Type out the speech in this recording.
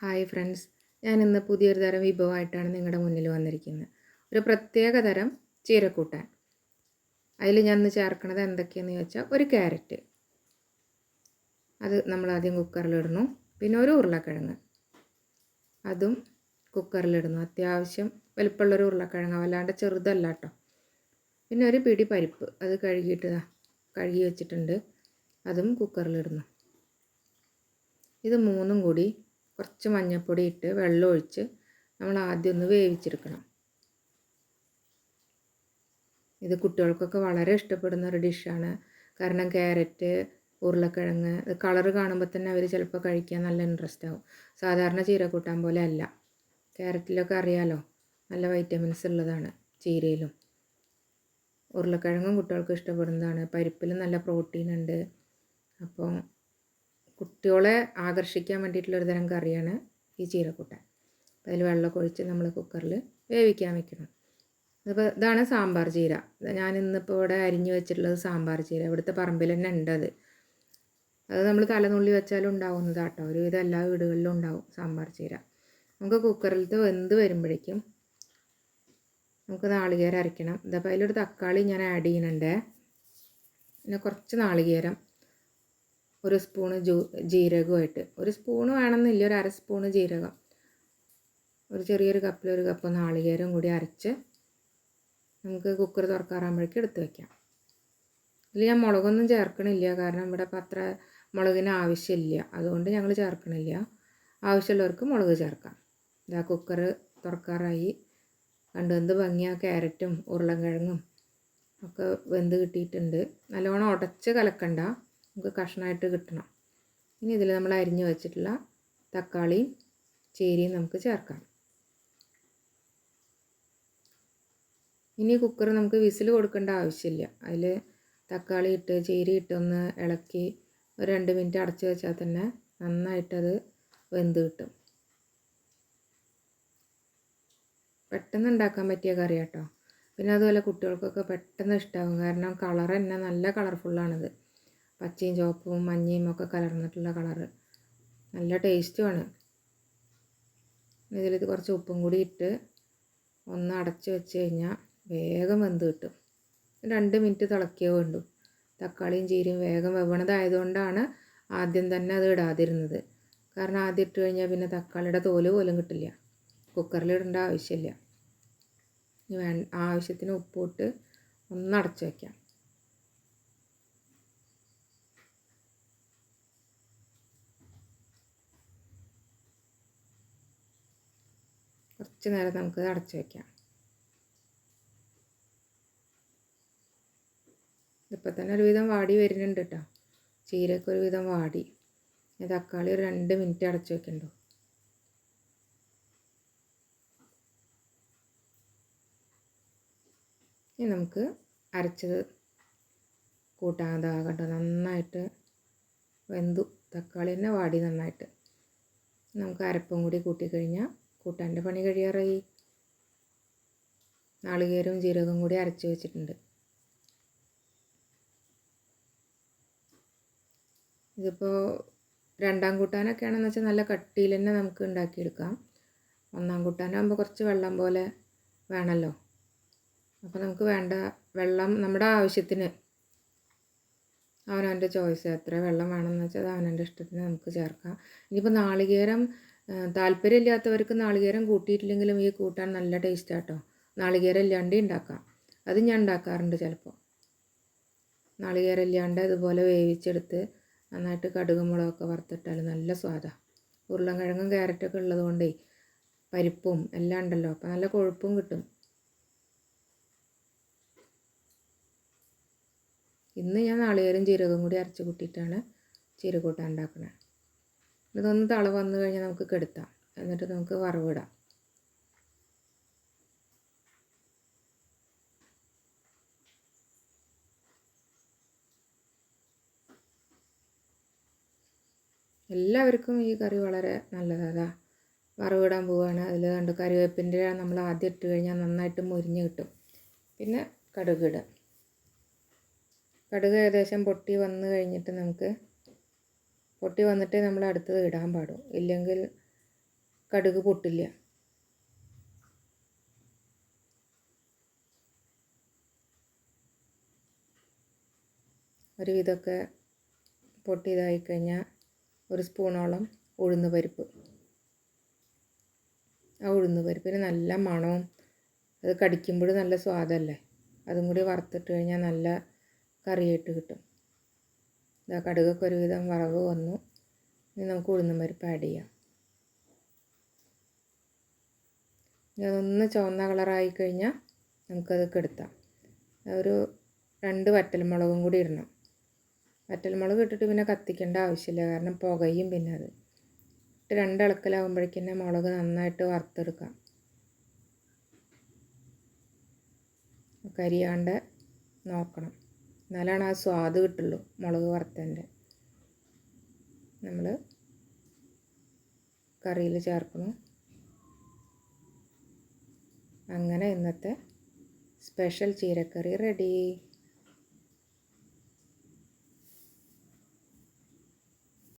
Hi friends. ഞാൻ ഇന്ന് പുതിയൊരു തരം വിഭവമായിട്ടാണ് നിങ്ങളുടെ മുന്നിൽ വന്നിരിക്കുന്നത്. ഒരു പ്രത്യേക തരം ചീരക്കൂട്ടാൻ. അതിൽ ഞാൻ ഇന്ന് ചേർക്കുന്നത് എന്തൊക്കെയെന്ന് ചോദിച്ചാൽ ഒരു ക്യാരറ്റ്. അത് നമ്മൾ ആദ്യം കുക്കറിലിടുന്നു. പിന്നെ ഒരു ഉരുളക്കിഴങ്ങ്. അതും കുക്കറിലിടുന്നു. അത്യാവശ്യം വലിപ്പമുള്ളൊരു ഉരുളക്കിഴങ്ങ്. വല്ലാണ്ട് ചെറുതല്ല കേട്ടോ. പിന്നെ ഒരു പിടി പരിപ്പ്. അത് കഴുകിയിട്ട് കഴുകി വെച്ചിട്ടുണ്ട്. അതും കുക്കറിലിടുന്നു. ഇത് മൂന്നും കൂടി കുറച്ച് മഞ്ഞൾപ്പൊടി ഇട്ട് വെള്ളം ഒഴിച്ച് നമ്മൾ ആദ്യം ഒന്ന് വേവിച്ചെടുക്കണം. ഇത് കുട്ടികൾക്കൊക്കെ വളരെ ഇഷ്ടപ്പെടുന്ന ഒരു ഡിഷാണ്. കാരണം ക്യാരറ്റ് ഉരുളക്കിഴങ്ങ് കളറ് കാണുമ്പോൾ തന്നെ അവർ ചിലപ്പോൾ കഴിക്കാൻ നല്ല ഇൻട്രസ്റ്റ് ആവും. സാധാരണ ചീര കൂട്ടാൻ പോലെ അല്ല. ക്യാരറ്റിലൊക്കെ അറിയാലോ നല്ല വൈറ്റമിൻസ് ഉള്ളതാണ് ചീരയിലും. ഉരുളക്കിഴങ്ങും കുട്ടികൾക്ക് ഇഷ്ടപ്പെടുന്നതാണ്. പരിപ്പിൽ നല്ല പ്രോട്ടീൻ ഉണ്ട്. അപ്പോൾ കുട്ടികളെ ആകർഷിക്കാൻ വേണ്ടിയിട്ടുള്ളൊരു തരം കറിയാണ് ഈ ചീരക്കൂട്ടൻ. അപ്പോൾ അതിൽ വെള്ളമൊക്കെ ഒഴിച്ച് നമ്മൾ കുക്കറിൽ വേവിക്കാൻ വെക്കണം. അപ്പോൾ ഇതാണ് സാമ്പാർ ചീര. ഞാൻ ഇന്നിപ്പോൾ ഇവിടെ അരിഞ്ഞു വെച്ചിട്ടുള്ളത് സാമ്പാർ ചീര. ഇവിടുത്തെ പറമ്പിൽ തന്നെ ഉണ്ട് അത്. അത് നമ്മൾ തലനുള്ളി വെച്ചാലും ഉണ്ടാവുന്നതാട്ടോ. ഒരുവിധം എല്ലാ വീടുകളിലും ഉണ്ടാവും സാമ്പാർ ചീര. നമുക്ക് കുക്കറിലത്തെ വെന്ത് വരുമ്പോഴേക്കും നമുക്ക് നാളികേരം അരയ്ക്കണം. ഇതപ്പോൾ അതിലൊരു തക്കാളി ഞാൻ ആഡ് ചെയ്യുന്നുണ്ട്. പിന്നെ കുറച്ച് നാളികേരം ഒരു സ്പൂണ് ജൂ ജീരകമായിട്ട് ഒരു സ്പൂണ് വേണമെന്നില്ല ഒരു അര സ്പൂണ് ജീരകം. ഒരു ചെറിയൊരു കപ്പിൽ ഒരു കപ്പ് നാളികേരം കൂടി അരച്ച് നമുക്ക് കുക്കർ തുറക്കാറാകുമ്പോഴേക്കും എടുത്ത് വയ്ക്കാം ഇതിൽ ഞാൻ മുളകൊന്നും ചേർക്കണില്ല കാരണം ഇവിടെ പത്ര മുളകിന് ആവശ്യമില്ല. അതുകൊണ്ട് ഞങ്ങൾ ചേർക്കണില്ല. ആവശ്യമുള്ളവർക്ക് മുളക് ചേർക്കാം. ഇതാ കുക്കർ തുറക്കാറായി. കണ്ട് എന്ത് ഭംഗിയാ? ക്യാരറ്റും ഉരുളൻകിഴങ്ങും ഒക്കെ വെന്ത് കിട്ടിയിട്ടുണ്ട്. നല്ലോണം ഉടച്ച് കലക്കണ്ട. നമുക്ക് കഷ്ണമായിട്ട് കിട്ടണം. ഇനി ഇതിൽ നമ്മൾ അരിഞ്ഞു വെച്ചിട്ടുള്ള തക്കാളിയും ചേരിയും നമുക്ക് ചേർക്കാം. ഇനി കുക്കർ നമുക്ക് വിസിൽ കൊടുക്കേണ്ട ആവശ്യമില്ല. അതിൽ തക്കാളി ഇട്ട് ചേരി ഇട്ടൊന്ന് ഇളക്കി ഒരു രണ്ട് മിനിറ്റ് അടച്ച് വെച്ചാൽ തന്നെ നന്നായിട്ടത് വെന്ത് കിട്ടും. പെട്ടെന്ന് ഉണ്ടാക്കാൻ പറ്റിയ കറി കേട്ടോ പിന്നെ അതുപോലെ കുട്ടികൾക്കൊക്കെ പെട്ടെന്ന് ഇഷ്ടമാകും കാരണം കളർ തന്നെ നല്ല കളർഫുള്ളാണിത്. പച്ചയും ചുവപ്പും മഞ്ഞയും ഒക്കെ കലർന്നിട്ടുള്ള കളറ് നല്ല ടേസ്റ്റുമാണ് ഇതിലിത് കുറച്ച് ഉപ്പും കൂടി ഇട്ട് ഒന്ന് അടച്ച് വെച്ച് കഴിഞ്ഞാൽ വേഗം വെന്ത് കിട്ടും. രണ്ട് മിനിറ്റ് തിളക്കിയേ വേണ്ടു. തക്കാളിയും ചീരയും വേഗം വെവണതായതുകൊണ്ടാണ് ആദ്യം തന്നെ അത് ഇടാതിരുന്നത്. കാരണം ആദ്യം ഇട്ട് കഴിഞ്ഞാൽ പിന്നെ തക്കാളിയുടെ തോൽ പോലും കിട്ടില്ല. കുക്കറിൽ ഇടേണ്ട ആവശ്യമില്ല. വേ ആവശ്യത്തിന് ഉപ്പിട്ട് ഒന്ന് അടച്ചു വയ്ക്കാം കുറച്ച് നേരം നമുക്ക് അടച്ചു വയ്ക്കാം ഇപ്പം തന്നെ ഒരുവിധം വാടി വരുന്നുണ്ട് കേട്ടോ ചീരയൊക്കെ ഒരുവിധം വാടി. തക്കാളി ഒരു രണ്ട് മിനിറ്റ് അടച്ചു വെക്കണ്ടോ? ഇനി നമുക്ക് അരച്ചത് കൂട്ടാതാ കേട്ടോ നന്നായിട്ട് വെന്തു. തക്കാളി തന്നെ വാടി നന്നായിട്ട്. നമുക്ക് അരപ്പും കൂടി കൂട്ടിക്കഴിഞ്ഞാൽ കൂട്ടാന്റെ പണി കഴിയാറായി. നാളികേരവും ജീരകവും കൂടി അരച്ച് വെച്ചിട്ടുണ്ട്. ഇതിപ്പോൾ രണ്ടാം കൂട്ടാനൊക്കെ ആണെന്ന് വെച്ചാൽ നല്ല കട്ടിയിൽ തന്നെ നമുക്ക് ഉണ്ടാക്കിയെടുക്കാം. ഒന്നാം കൂട്ടാനാകുമ്പോൾ കുറച്ച് വെള്ളം പോലെ വേണമല്ലോ അപ്പോൾ നമുക്ക് വേണ്ട വെള്ളം നമ്മുടെ ആവശ്യത്തിന് അവനവന്റെ ചോയ്സ് എത്ര വെള്ളം വേണമെന്ന് വെച്ചാൽ അത് അവനവന്റെ ഇഷ്ടത്തിന് നമുക്ക് ചേർക്കാം. ഇനിയിപ്പോൾ നാളികേരം താല്പര്യമില്ലാത്തവർക്ക് നാളികേരം കൂട്ടിയിട്ടില്ലെങ്കിലും ഈ കൂട്ടാൻ നല്ല ടേസ്റ്റ് ആട്ടോ. നാളികേരം ഇല്ലാണ്ട് ഉണ്ടാക്കാം അത് ഞാൻ ഉണ്ടാക്കാറുണ്ട് ചിലപ്പോൾ നാളികേരം ഇല്ലാണ്ട് ഇതുപോലെ വേവിച്ചെടുത്ത് നന്നായിട്ട് കടുക് മുളകൊക്കെ വറുത്തിട്ടാൽ നല്ല സ്വാദാണ് ഉരുളൻകിഴങ്ങും ക്യാരറ്റൊക്കെ ഉള്ളതുകൊണ്ടേ പരിപ്പും എല്ലാം ഉണ്ടല്ലോ അപ്പോൾ നല്ല കൊഴുപ്പും കിട്ടും. ഇന്ന് ഞാൻ നാളികേരം ജീരകവും കൂടി അരച്ച് കൂട്ടിയിട്ടാണ് ചീരക്കൂട്ടാൻ ഉണ്ടാക്കുന്നത് ഇതൊന്ന് തള വന്നു കഴിഞ്ഞാൽ നമുക്ക് കെടുത്താം. എന്നിട്ട് നമുക്ക് വറവിടാം. എല്ലാവർക്കും ഈ കറി വളരെ നല്ലതാണ് വറവിടാൻ പോവുകയാണ് അതിൽ കണ്ട് കറിവേപ്പിന്റെ നമ്മൾ ആദ്യം ഇട്ട് കഴിഞ്ഞാൽ നന്നായിട്ട് മുരിഞ്ഞ് കിട്ടും. പിന്നെ കടുക് ഇടുക കടുക് ഏകദേശം പൊട്ടി വന്നു കഴിഞ്ഞിട്ട് നമുക്ക് പൊട്ടി വന്നിട്ടേ നമ്മൾ അടുത്തത് ഇടാൻ പാടും. ഇല്ലെങ്കിൽ കടുക് പൊട്ടില്ല. ഒരു വിധമൊക്കെ പൊട്ടിയതായി കഴിഞ്ഞാൽ ഒരു സ്പൂണോളം ഉഴുന്ന് പരിപ്പ്. ആ ഉഴുന്ന് പരിപ്പിന് നല്ല മണവും അത് കടിക്കുമ്പോൾ നല്ല സ്വാദല്ലേ? അതും കൂടി വറുത്തിട്ട് കഴിഞ്ഞാൽ നല്ല കറിയായിട്ട് കിട്ടും. ഇതാ കടുകൊക്കെ ഒരുവിധം വറവ് വന്നു. ഇനി നമുക്ക് ഉഴുന്നും പരിപ്പ് ആഡ് ചെയ്യാം. ഇനി അതൊന്ന് ചുവന്ന കളറായി കഴിഞ്ഞാൽ നമുക്കത് കെടുത്താം ഒരു രണ്ട് വറ്റൽമുളകും കൂടി ഇടണം. വറ്റൽമുളക് ഇട്ടിട്ട് പിന്നെ കത്തിക്കേണ്ട ആവശ്യമില്ല. കാരണം പുകയും പിന്നെ അത്. ഇട്ട് രണ്ടിളക്കലാകുമ്പോഴേക്കും മുളക് നന്നായിട്ട് വറുത്തെടുക്കാം. കരിയാണ്ട് നോക്കണം. എന്നാലാണ് ആ സ്വാദ് കിട്ടുള്ളൂ മുളക് വറുത്തതിന്റെ. നമ്മൾ കറിയിൽ ചേർക്കണം അങ്ങനെ ഇന്നത്തെ സ്പെഷ്യൽ ചീരക്കറി റെഡി.